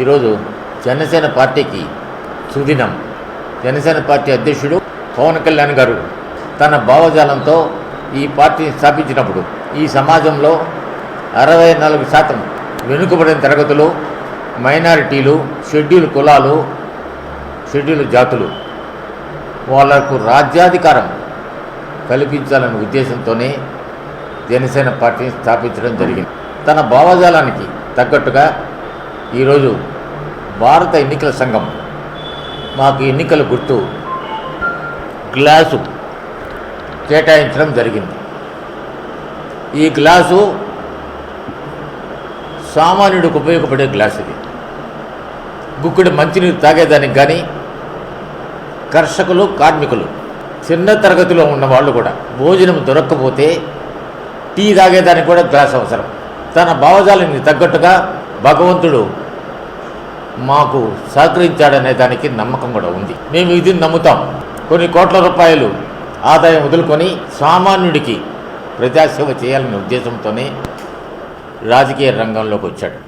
ఈరోజు జనసేన పార్టీకి సుదినం. జనసేన పార్టీ అధ్యక్షుడు పవన్ కళ్యాణ్ గారు తన భావజాలంతో ఈ పార్టీని స్థాపించినప్పుడు ఈ సమాజంలో అరవై నాలుగు శాతం వెనుకబడిన తరగతులు మైనారిటీలు షెడ్యూల్ కులాలు షెడ్యూల్ జాతులు వాళ్ళకు రాజ్యాధికారం కల్పించాలనే ఉద్దేశంతోనే జనసేన పార్టీని స్థాపించడం జరిగింది. తన భావజాలానికి తగ్గట్టుగా ఈరోజు భారత ఎన్నికల సంఘం మాకు ఎన్నికల గుర్తు గ్లాసు కేటాయించడం జరిగింది. ఈ గ్లాసు సామాన్యుడికి ఉపయోగపడే గ్లాస్ ఇది. గుక్కుడి మంచినీరు తాగేదానికి కానీ కర్షకులు కార్మికులు చిన్న తరగతిలో ఉన్న వాళ్ళు కూడా భోజనం దొరక్కపోతే టీ తాగేదానికి కూడా గ్లాస్ అవసరం. తన భావజాలానికి తగ్గట్టుగా భగవంతుడు మాకు సహకరించాడనే దానికి నమ్మకం కూడా ఉంది. మేము ఇది నమ్ముతాం. కొన్ని కోట్ల రూపాయలు ఆదాయం వదులుకొని సామాన్యుడికి ప్రజాసేవ చేయాలనే ఉద్దేశంతోనే రాజకీయ రంగంలోకి వచ్చాడు.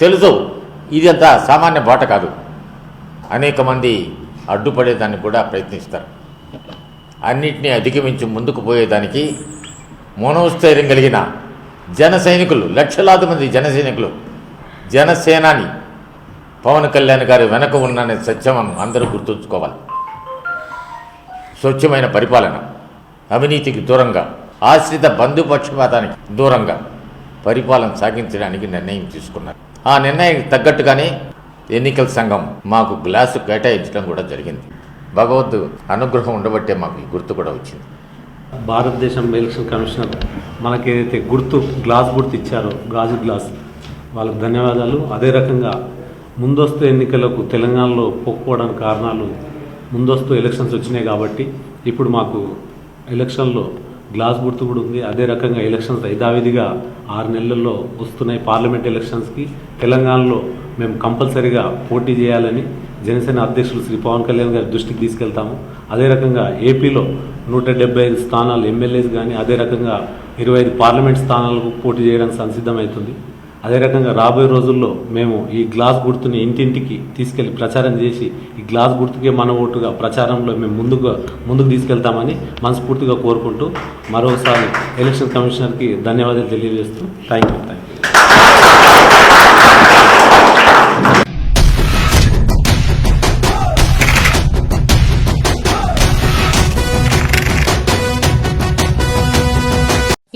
తెలుసు ఇది అంత సామాన్య బాట కాదు. అనేక మంది అడ్డుపడేదానికి కూడా ప్రయత్నిస్తారు. అన్నింటినీ అధిగమించి ముందుకు పోయేదానికి మనోస్థైర్యం కలిగిన జన సైనికులు లక్షలాది మంది జన సైనికులు జనసేనాని పవన్ కళ్యాణ్ గారి వెనక ఉన్ననే సత్యం అందరూ గుర్తుంచుకోవాలి. స్వచ్ఛమైన పరిపాలన అవినీతికి దూరంగా ఆశ్రిత బంధుపక్షపాతానికి దూరంగా పరిపాలన సాగించడానికి నిర్ణయం తీసుకున్నారు. ఆ నిర్ణయానికి తగ్గట్టుగానే ఎన్నికల సంఘం మాకు గ్లాసు కేటాయించడం కూడా జరిగింది. భగవద్ అనుగ్రహం ఉండబట్టే మాకు ఈ గుర్తు కూడా వచ్చింది. భారతదేశం ఎలక్షన్ కమిషనర్ మనకి ఏదైతే గుర్తు గ్లాస్ గుర్తు ఇచ్చారో గాజు గ్లాస్ వాళ్ళకి ధన్యవాదాలు. అదే రకంగా ముందస్తు ఎన్నికలకు తెలంగాణలో పోకపోవడానికి కారణాలు ముందస్తు ఎలక్షన్స్ వచ్చినాయి కాబట్టి ఇప్పుడు మాకు ఎలక్షన్లో గ్లాస్ గుర్తు కూడా ఉంది. అదే రకంగా ఎలక్షన్స్ ఐదావిధిగా ఆరు నెలల్లో వస్తున్నాయి పార్లమెంట్ ఎలక్షన్స్కి. తెలంగాణలో మేము కంపల్సరీగా పోటీ చేయాలని జనసేన అధ్యక్షులు శ్రీ పవన్ కళ్యాణ్ గారి దృష్టికి తీసుకెళ్తాము. అదే రకంగా ఏపీలో నూట డెబ్బై ఐదు స్థానాలు ఎమ్మెల్యేస్ కానీ అదే రకంగా ఇరవై ఐదు పార్లమెంట్ స్థానాలకు పోటీ చేయడానికి సంసిద్ధమవుతుంది. అదే రకంగా రాబోయే రోజుల్లో మేము ఈ గ్లాస్ గుర్తుని ఇంటింటికి తీసుకెళ్ళి ప్రచారం చేసి ఈ గ్లాస్ గుర్తుకే మన ఓటుగా ప్రచారంలో మేము ముందుగా ముందుకు తీసుకెళ్తామని మనస్ఫూర్తిగా కోరుకుంటూ మరోసారి ఎలక్షన్ కమిషనర్కి ధన్యవాదాలు తెలియజేస్తూ థ్యాంక్ యూ థ్యాంక్ యూ.